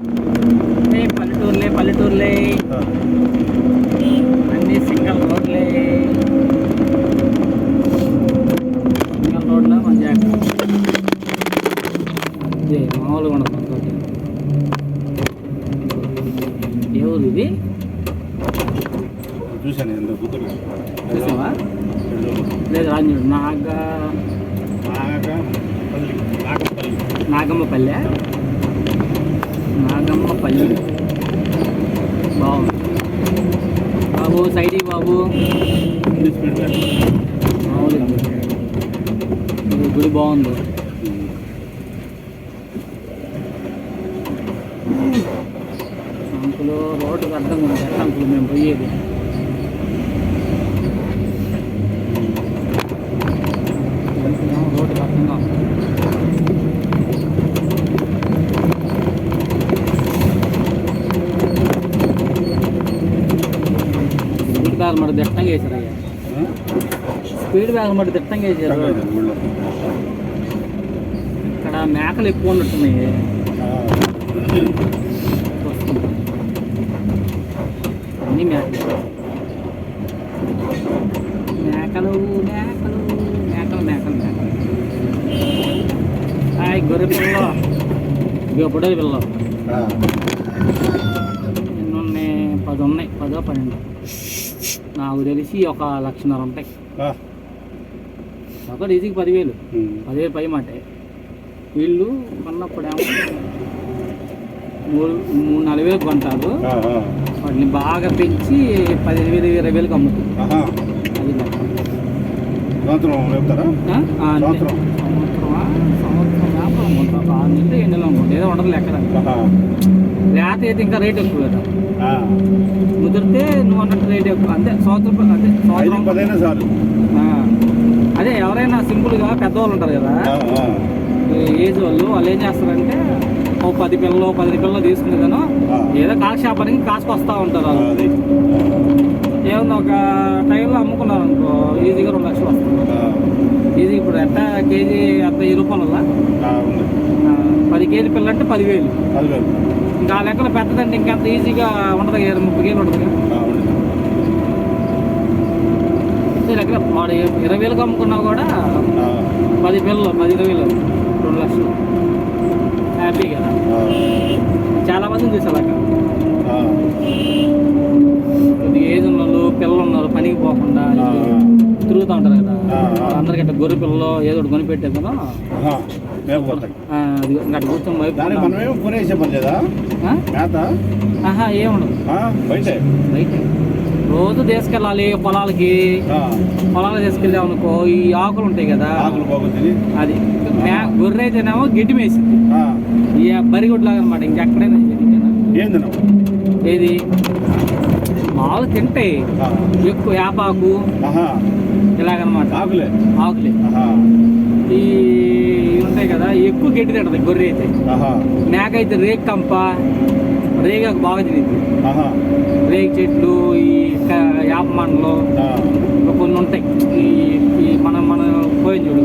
పల్లెటూర్లే పల్లెటూర్లే. అన్ని single రోడ్లే. Single రోడ్లో మంచి అదే మామూలుగా ఉండదు మనతోటి ఏ ఊరు ఇది? చూసావా? లేదు రాజు నాగా నాగపల్లి. నాగపల్లి నాగమ్మ పల్లి. బాగుంది. బాబు సైడి బాబు. మామూలుగా గుడి బాగుంది. అంకులు రోడ్డుకి అర్థం ఉంది. ఎట్లా అంకులు మేము పోయేది. మరి దిట్టంగా వేసారు అయ్యా? స్పీడ్ బ్యాగ్ దిట్టంగా వేసారు తగ్గలేదు ఊళ్ళో. ఇక్కడ మేకలు ఎక్కువ ఉన్నట్టున్నాయి. అన్ని మేకలు. మేకలు మేకలు మేకలు మేకలు మేకలు. హాయ్ గొర్రె పిల్ల. ఇక బుడ్డది పిల్ల. ఎన్ని ఉన్నాయి పది ఉన్నాయి పదో పన్నెండు. నాకు తెలిసి ఒక లక్షన్నర ఉంటాయి ఆ. ఒకటి ఈజీకి పదివేలు. పదివేలు పై మాటే వీళ్ళు కొన్నప్పుడేమో మూడు మూడు నాలుగు వేలకు కొంటారు. వాటిని బాగా పెంచి పదిహేను వేలు ఇరవై వేలకు అమ్ముతుంది ఆహా. అది. సంవత్సరం చెప్తారా. సంవత్సరం. సంవత్సరం వ్యాపారం అమ్ముతుంది ఒక ఆరు నెలలు ఏడు నెలలు అమ్ముతుంది ఏదో ఉండదు లెక్క. లేత అయితే ఇంకా రేట్ ఎక్కువ కదా. ముదిరితే నువ్వు అన్నట్టు రేట్ ఎక్కువ. అంతే సంవత్సరం అంతే సంవత్సరం. అదే ఎవరైనా సింపుల్గా పెద్దవాళ్ళు ఉంటారు కదా. ఏజ్ వాళ్ళు వాళ్ళు ఏం చేస్తారంటే ఓ పది పిల్లలు పది పిల్లలు తీసుకునేదాను. ఏదో కాలక్షేపానికి కాసుకొస్తా ఉంటారు వాళ్ళు. అది. ఏమన్నా ఒక టైంలో అమ్ముకున్నారు అనుకో ఈజీగా రెండు లక్షలు వస్తుంది. ఈజీ ఇప్పుడు ఎట్ట కేజీ ఎంత? వెయ్యి రూపాయలు పది కేజీ పిల్ల అంటే పదివేలు. ఇంకా ఆ లెక్కలు పెద్దదంటే ఇంకెంత ఈజీగా ఉండదు ఇరవై ముప్పై కేజీలు ఉంటుంది ఆ, ఉంది. లెక్క వాడు ఇరవై వేలకు అమ్ముకున్నా కూడా పది పిల్లలు పది ఇరవై వేలు రెండు లక్షలు. హ్యాపీ కదా. చాలా మందిని చూసా. కొద్దిగా ఏజ్ ఉన్న పిల్లలు ఉన్నారు పనికి పోకుండా తిరుగుతూ ఉంటారు కదా. అందరికి అట్లా గొర్రె పిల్లలు ఏదో ఒకటి కొనిపెట్టే కదా. అట్లా కూర్చొని ఏముండదు బయటే. రోజు తీసుకెళ్ళాలి పొలాలకి. పొలాలు తీసుకెళ్ళాం అనుకో ఈ ఆకులు ఉంటాయి కదా. అది. గొర్రె అయితేనేమో గిడ్డి మేసింది. ఈ బరిగొడ్లాగా అనమాట ఇంకెక్కడైనా. ఏంది? మామూలు తింటాయి ఎక్కువ యాపాకు ఇలాగనమాట. ఆకులే. ఆకులే. ఈ ఉంటాయి కదా ఎక్కువ గడ్డి తింటది గొర్రె అయితే. మేక అయితే రేగు కంప రేగాకు బాగా తినేది. రేగు చెట్లు ఈ యాప మండలు కొన్ని ఉంటాయి. ఈ మనం మనం పోయిన చూడు.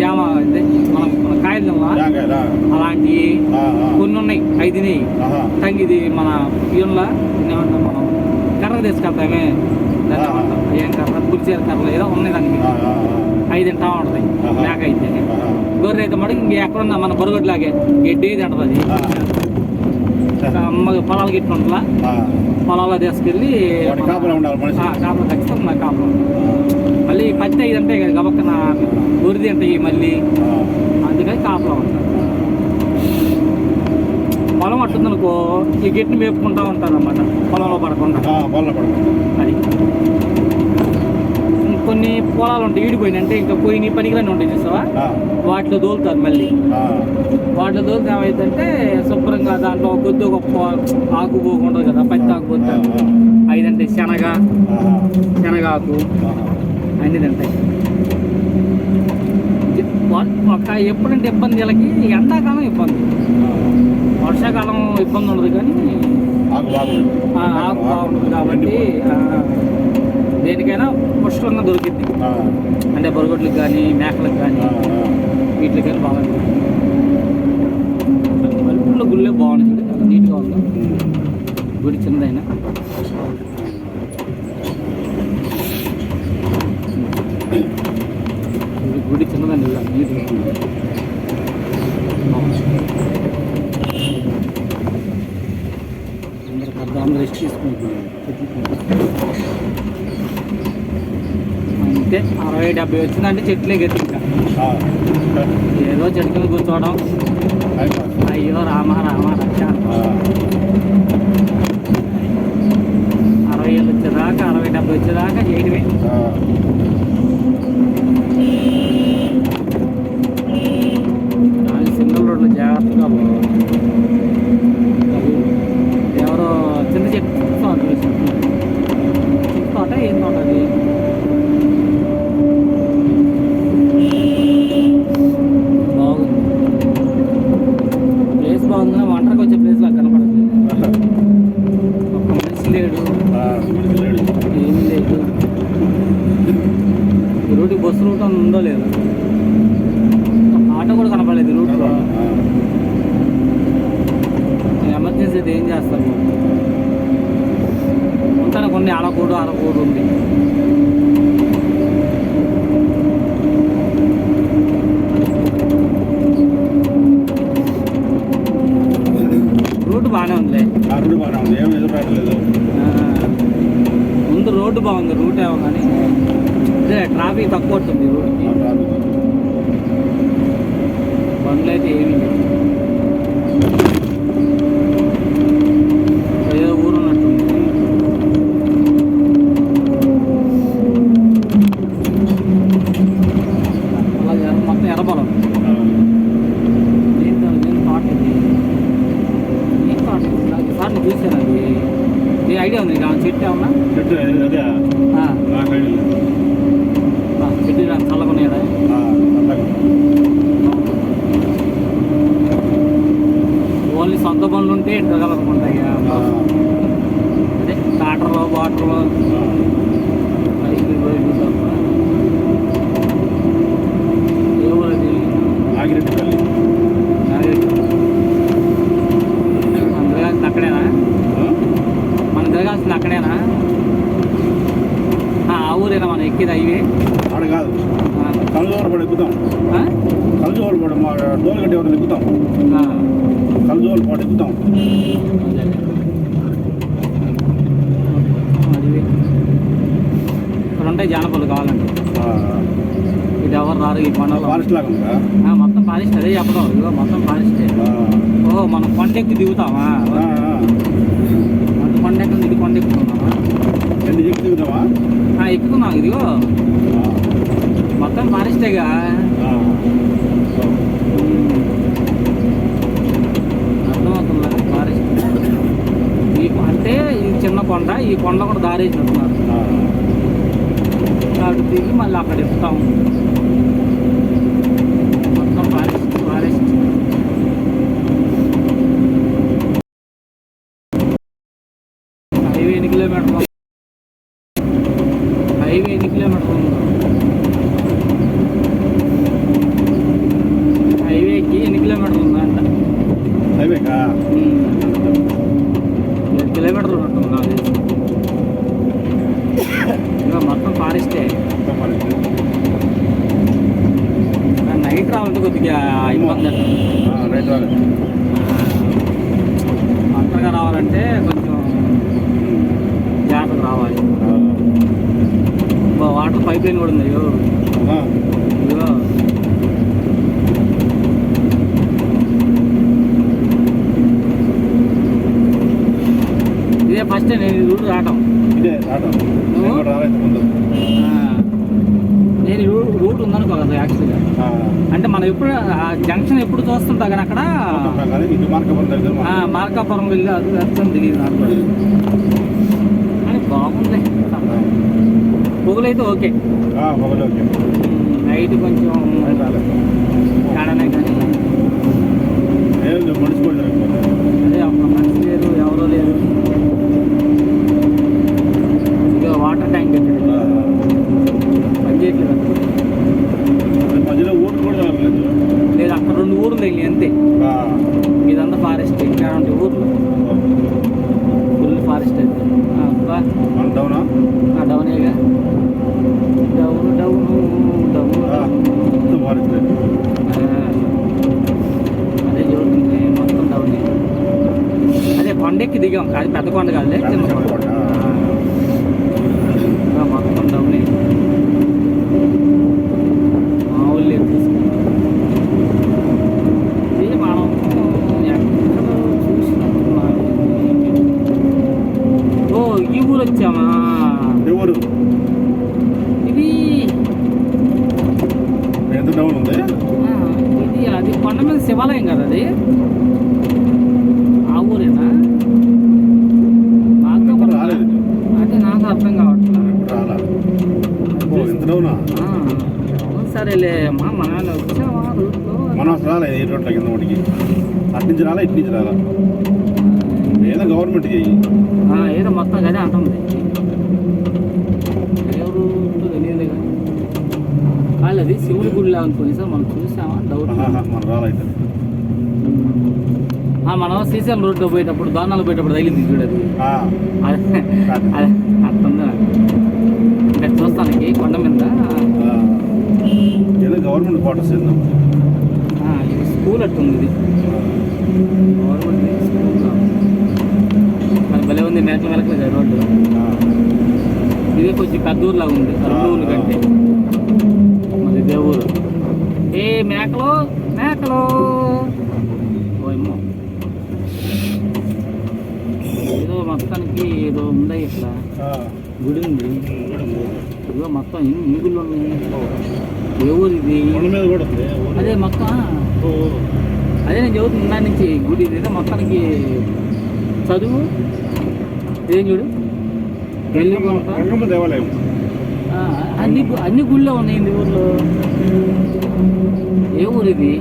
జామ అదే ఆ. కొన్ని ఉన్నాయి ఆహా. టంగి ఇది మన ఇయ్యంలా ఏమంటాం మనం? కర్ర తీసుకెళ్తామే? ఏం కర్ర? పులిచేర కర్రలు ఏదో ఉన్నాయి దానికి అవి తింటా ఉంటుంది. మేక అయితే. గొర్రె అయితే మటుకు ఇంక ఎక్కడున్నా మన బొరగొడ్లాగే. గడ్డి తింటది ఆ. అమ్మ పొలాలు గిట్ల ఉంటుందా? ఆ. పొలాల్లో తీసుకెళ్ళి కాపలా ఖచ్చితంగా కాపలా మళ్ళీ పత్తి ఐదు అంటే కదా గబక్కన గురిది ఉంటాయి మళ్ళీ. అందుకని కాపలా ఉంటారు పొలం అట్టుందనుకో ఈ గట్టిని మేపుకుంటా ఉంటారు అన్నమాట పొలంలో పడకుండా ఆ, బల్ల పడకు. అది కొన్ని పొలాలు ఉంటాయి ఈడిపోయినాయి అంటే ఇంకా పోయి పనికిరాని ఉంటాయి చూసావా వాటిలో దోలుతారు మళ్ళీ. వాటిలో దోలితే ఏమైందంటే శుభ్రంగా దాంట్లో కొద్ది గొప్ప ఆకు పోకుండా కదా పత్తి ఆకు పోతారు ఆ. ఐదంటే శనగ. శనగాకు. అన్నీ తింటాయి. ఒక ఎప్పుడంటే ఇబ్బంది వీళ్ళకి ఎండాకాలం ఇబ్బంది. వర్షాకాలం ఇబ్బంది ఉండదు కానీ ఆకు బాగుంది బాగుంటుంది కాబట్టి దేనికైనా పుష్కలంగా దొరికింది అంటే బొరగొడ్లకు కానీ మేకలకు కానీ ఆ, ఆ. వీటికి కానీ బాగా పల్లెటూరులో గుళ్ళే బాగుంది నీట్గా ఉంది. గుడి చిన్నదైనా. గుడి చిన్నదండి ఇలా నీట్గా పెద్ద రెస్ట్ తీసుకుంటున్నారు. అంతే అరవై డెబ్బై వచ్చిందంటే చెట్లే గతి ఏదో చెట్టులు కూర్చోవడం. అయ్యో రామ రామ రక్ష. అరవై ఏళ్ళు వచ్చేదాకా అరవై డెబ్బై వచ్చేదాకా చేయడమే కానీ సింగిల్ రోడ్లు జాగ్రత్తగా పోవాలి. అది ఎవరో చిన్న చెట్టు తోట ఏం తోట అది బాగుంది ప్లేస్ బాగుంది ఒంటరికి వచ్చే ప్లేస్ లాగా కనపడుతుంది ఒక్క మనిషి లేడు ఏమీ లేదు ఈ రూట్ బస్సు రూట్ అని ఉందో లేదో ఆటో కూడా కనపడలేదు ఈ రూట్లో ఎమర్జెన్సీ అయితే ఏం చేస్తారు ఉంటాను కొన్ని ఆడకూడు ఆడకూడు ఉంది రూట్ బాగానే ఉంది ఏం ఎదురు పెట్టలేదు ముందు రోడ్డు బాగుంది రూట్ ఏమో కానీ అదే ట్రాఫిక్ తక్కువ ఉంటుంది రోడ్డుకి బండ్లు అయితే ఏమీ లేవు ఏదో ఊరు ఉన్నట్టుంది అలాగే ఎర్ర- మొత్తం ఎర్రబలం ఏం కాదు, ఏం తోట ఇది ఏం తోట ఇది? నాకు ఈసారి చూసాను అది ఏ ఐడియా ఉంది నీకు ఆ చెట్టు ఏమన్నా చెట్టు అదే ఆ, నాకు ఐడియా లేదు. ఆ, చెట్టు నాకు చల్లగా ఉన్నాయా ఆ, అలాగే. ఓన్లీ సొంత పనులు ఉంటే తిరగాలనుకుంటాయి ఆ, అదే టాటర్లో వాటర్లో ఆ. బైక్ బైక్ తప్ప. ఎవరది నాగిరెడ్డిపల్లి. మన తిరగాల్సింది అక్కడేనా? మనం తిరగాల్సింది అక్కడేనా? ఆ ఆ ఊరేనా మనం ఎక్కేది హైవే? ఆడ కాదు ఆ, కలజోరు పడి ఎక్కుతాం ఆ? కలజోరు పడి మా డోలు కట్టి ఎవరు ఎక్కుతాం ఆ, కలజోరు పాటు ఎక్కుతాం అదే. అడివి ఇక్కడ ఉంటాయి జానపదాలు కావాలంటే ఇది ఎవరు రారు ఈ కొండలో ఫారెస్ట్ లాగా ఉందా ఆ, మొత్తం ఫారెస్ట్ అదే చెప్పడం ఇదిగో మొత్తం ఫారెస్టే ఆ, ఓ మనం కొండెక్కి దిగుతామా ఆ, ఆ. అంత కొండెక్కి ఇది కొండెక్కుతున్నామా ఎన్ని చెక్కి దిగుతావా ఆ, ఎక్కుతున్నాం ఇదిగో ఆ, మొత్తం ఆ. అర్థమవుతుందా? ఫారెస్ట్ ఈ అంటే ఈ చిన్న కొండ ఈ కొండ కూడా దారేసినట్టున్నారు. ఆ. అటు దిగి మళ్ళీ అక్కడ ఎక్కుతాం మొత్తం ఫారెస్ట్ ఫారెస్ట్ హైవే ఎన్ని కిలోమీటర్లు ఉంది? హైవే ఎన్ని కిలోమీటర్లు ఉందో హైవేకి ఎన్ని కిలోమీటర్లు ఉందా అంట హైవేకా ఏడు కిలోమీటర్లు ఉన్నట్టుంది నాకు తెలిసి. ఇంకా మొత్తం ఫారెస్టే మొత్తం ఫారెస్ట్. కానీ నైట్ రావాలంటే కొద్దిగా ఇబ్బంది అంట వాళ్ళే. ఒంటరిగా రావాలంటే కొంచెం జాగ్రత్తగా రావాలి. వాటర్ పైప్ లైన్ కూడా ఉంది. అయ్యో. ఇదిగో. ఇదే ఫస్ట్ నేను రూట్ రావటం. ఇదే రాలేదు ముందు ఆ, నేను రూట్ ఉందనుకో కదా యాక్చువల్గా. అంటే మనం ఎప్పుడు ఆ జంక్షన్ ఎప్పుడు చూస్తుంటా కానీ అక్కడ మార్కపురం వెళ్ళి అది అర్థం తెలియదు నాకు. కానీ బాగుంది. పొగలైతే ఓకే. నైట్ కొంచెం కానీ ఏం లేదు, మనిషి కూడా జరగకపోతే అదే అక్కడ మనిషి లేరు ఎవరో లేరు ఇక వాటర్ ట్యాంక్ పెట్టాడు ఆ. పని చేయట్లేదు అక్కడ. అది మధ్యలో ఊరు కూడా జరగలేదు లేదు అక్కడ రెండు ఊర్లు తగిలి అంతే ఆ. ఇదంతా ఫారెస్ట్ ఇంకా కొండెక్కి దిగాం. కాదు పెద్ద కొండ కాదులే చిన్న కొండ. కొండ. మొత్తం మామూలు తీసుకున్నాం. ఇది మనం ఎక్కడో. ఓ ఈ ఊరు వచ్చామా? ఎవరు ఇది. ఇది అది కొండ మీద శివాలయం కదా అది? ఆ ఊరేనా నాకు ఎప్పుడు రాలేదు అదే నాకు అర్థం కావట్లేదు సరేలే మా మన వచ్చామా రూట్లో మనం అసలు రాలే ఏ రోడ్ల కింద ఒకటికి అటు నుంచి రాలా ఇటు నుంచి రాలా? ఏదో గవర్నమెంట్ చెయ్యి ఏదో మొత్తం అదే అంటుంది ఎవరు తెలియదు వాళ్ళు అది శివుడి గుడి అనుకుని సార్ మనం చూసామా? డౌట్. మనం రాలైతే ఆ, మనం శ్రీశైలం రోడ్లో పోయేటప్పుడు దోనాలు పోయేటప్పుడు తగిలింది చూడదు. అంటే చూస్తానికి కొండ మీద. గవర్నమెంట్ క్వార్టర్స్ స్కూల్ అట్టుంది ఇది. గవర్నమెంట్ స్కూల్ మరి భలే ఉంది మేకల వెనక రోడ్డు. ఇదే కొంచెం పెద్ద ఊరులాగా ఉంది ఊర్లు కంటే. మరి ఊరు. ఏ మేకలు మేకలు ఓయమ్మో ఏదో మొత్తానికి ఏదో ఉందా ఇట్లా. గుడి ఉంది. ఇదిగో మొత్తం ఎన్ని ఈగుళ్ళు ఉన్నాయి? ఏ ఊరు ఇది. అదే మొత్తం. ఓ, అదే నేను చదువుతున్నా నుంచి గుడి ఇది మొత్తానికి చదువు. ఏం చూడు? దేవాలయం. అన్ని అన్ని గుళ్ళో ఉన్నాయి ఈ ఊర్లో. ఏ ఊరు ఇది?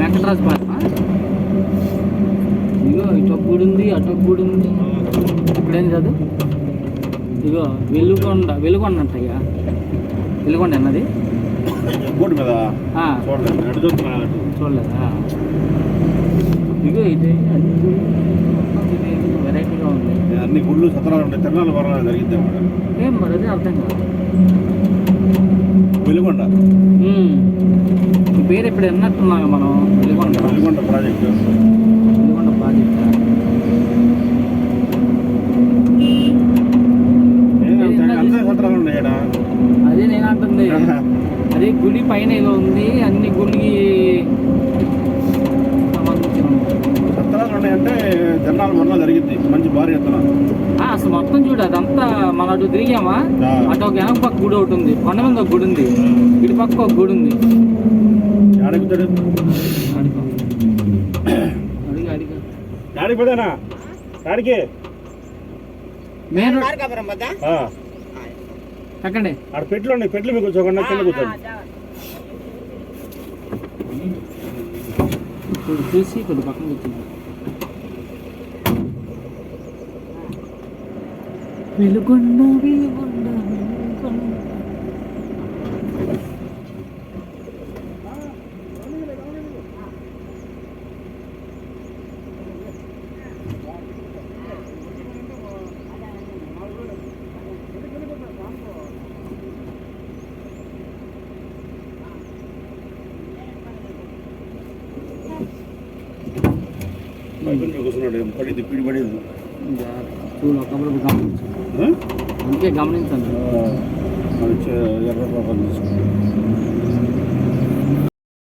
వెంకటరాజు ఒక గుడి ఉంది అటు గుడి ఉంది ఇప్పుడేం చదువు ఇగో వెలుగొండ వెలుగొండ అంటయ్యా. వెలుగొండ అన్నది? చూడలేదు. అటు. ఇగో ఇది వెరైటీగా ఉంది. అన్ని గుళ్ళు సత్రాలు ఉంటాయి. తిరణాలు వరాలు జరిగింది ఏం మరి అదే అర్థం కాదు. వెలుగొండ పేరు ఇప్పుడు ఎన్నట్టున్నాం మనం వెలుగొండ వెలుగొండ ప్రాజెక్టు వెలుగొండ ప్రాజెక్ట్ ఏదో అంతే సత్రాలు ఉన్నాయి ఈడ. అదే నేను అంటుంది. అదే గుడి పైన ఏదో ఉంది అన్ని గుడికి సత్రాలు ఉన్నాయంటే జరిగింది మంచి భారీ ఎత్తున ఆ, అసలు మొత్తం చూడు అదంతా మన అటు తిరిగామా. అటు ఒక వెనక పక్క గుడి ఒకటి ఉంది. కొండ మీద ఒక గుడి ఉంది. ఇటు పక్క ఒక గుడి ఉంది. అడుగు అడిగి. అడిగి మెయిన్ రోడ్ మార్కాపురం వద్ద ఎక్కండి. ఆడ పెట్లు ఉన్నాయి. పెట్లు మీకు కూర్చోకుండా కింద కూర్చోండి. చూసి కొద్ది పక్కన కూర్చుంది వెలుగొండ వెలుగొండ వెలుగొండ. పడింది? పిడి పడింది? అందుకే గమనించండి ఎర్ర తీసుకుంటాడు